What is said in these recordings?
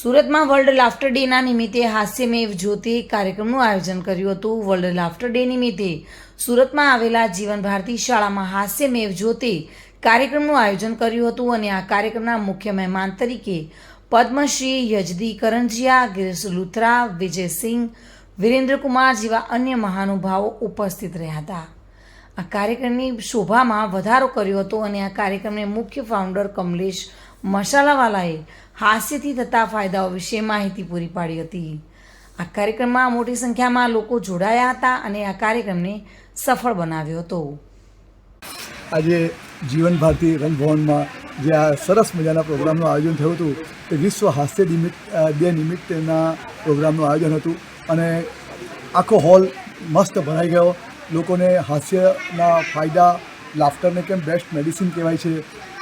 સુરતમાં world laughter ડેના નિમિત્તે હાસ્યમેવ જ્યોતિ કાર્યક્રમનું આયોજન કર્યું હતું. વર્લ્ડ લાફ્ટર ડે નિમિત્તે સુરતમાં આવેલા જીવન ભારતી શાળામાં હાસ્યમેવ જ્યોતિ કાર્યક્રમનું આયોજન કર્યું હતું અને આ કાર્યક્રમના મુખ્ય મહેમાન તરીકે પદ્મશ્રી યજદી કરંજિયા ગિરીશ લુથરા, વિજયસિંહ, વિરેન્દ્રકુમાર જેવા અન્ય મહાનુભાવો ઉપસ્થિત રહ્યા હતા. આ કાર્યક્રમની શોભામાં વધારો કર્યો હતો અને આ કાર્યક્રમને મુખ્ય ફાઉન્ડર કમલેશ મસાલાવાલાએ હાસ્યથી થતા ફાયદાઓ વિશે માહિતી પૂરી પાડી હતી. આ કાર્યક્રમમાં મોટી સંખ્યામાં લોકો જોડાયા હતા અને આ કાર્યક્રમને સફળ બનાવ્યો હતો. આજે જીવન ભારતી રંગભવનમાં જે આ સરસ મજાના પ્રોગ્રામનું આયોજન થયું હતું, તે વિશ્વ હાસ્ય નિમિત્ત બે નિમિત્તેના પ્રોગ્રામનું આયોજન હતું અને આખો હોલ મસ્ત ભરાઈ ગયો. લોકોને હાસ્યના ફાયદા, લાફ્ટરને કેમ બેસ્ટ મેડિસિન કહેવાય છે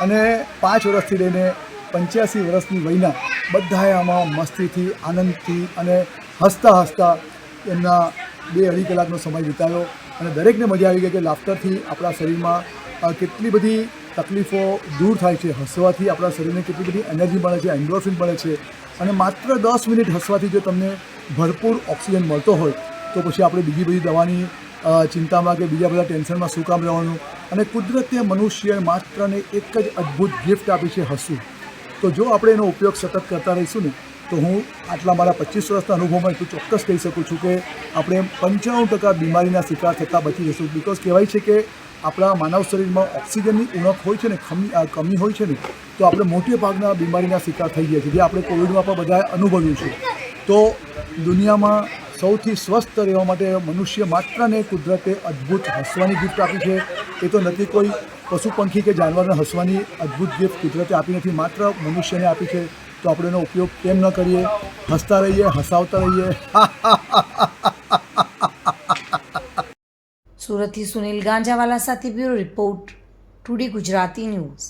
અને પાંચ વર્ષથી લઈને પંચ્યાસી વર્ષની વયના બધાએ આમાં મસ્તીથી, આનંદથી અને હસતા હસતા એમના બે અઢી કલાકનો સમય વિતાવ્યો અને દરેકને મજા આવી ગઈ કે લાફ્ટરથી આપણા શરીરમાં કેટલી બધી તકલીફો દૂર થાય છે. હસવાથી આપણા શરીરને કેટલી બધી એનર્જી મળે છે એન્ડોર્ફિન મળે છે અને માત્ર દસ મિનિટ હસવાથી જો તમને ભરપૂર ઓક્સિજન મળતો હોય તો પછી આપણે બીજી બધી દવાની ચિંતામાં કે બીજા બધા ટેન્શનમાં શું કામ રહેવાનું? અને કુદરતે મનુષ્ય માત્રને એક જ અદ્ભુત ગિફ્ટ આપી છે હસવું. તો જો આપણે એનો ઉપયોગ સતત કરતા રહીશું ને, તો હું આટલા મારા પચીસ વર્ષના અનુભવમાં એટલું ચોક્કસ કહી શકું છું કે આપણે પંચાણું ટકા બીમારીના શિકાર થતાં બચી જશું. બિકોઝ કહેવાય છે કે આપણા માનવ શરીરમાં ઓક્સિજનની ઉણપ હોય છે ને કમી હોય છે ને, તો આપણે મોટે ભાગના બીમારીના શિકાર થઈ ગયા છે જે આપણે કોવિડમાં પણ બધાએ અનુભવ્યું છે. તો દુનિયામાં સૌથી સ્વસ્થ રહેવા માટે મનુષ્ય માત્રને કુદરતે અદ્ભુત હસવાની ગિફ્ટ આપી છે. એ તો નથી કોઈ પશુ પંખી કે જાનવરને હસવાની અદ્ભુત ગિફ્ટ કુદરતે આપી નથી, માત્ર મનુષ્યને આપી છે. તો આપણે એનો ઉપયોગ કેમ ન કરીએ? હસતા રહીએ, હસાવતા રહીએ. સુરતથી સુનિલ ગાંજાવાલા સાથે bureau report, today Gujarati news.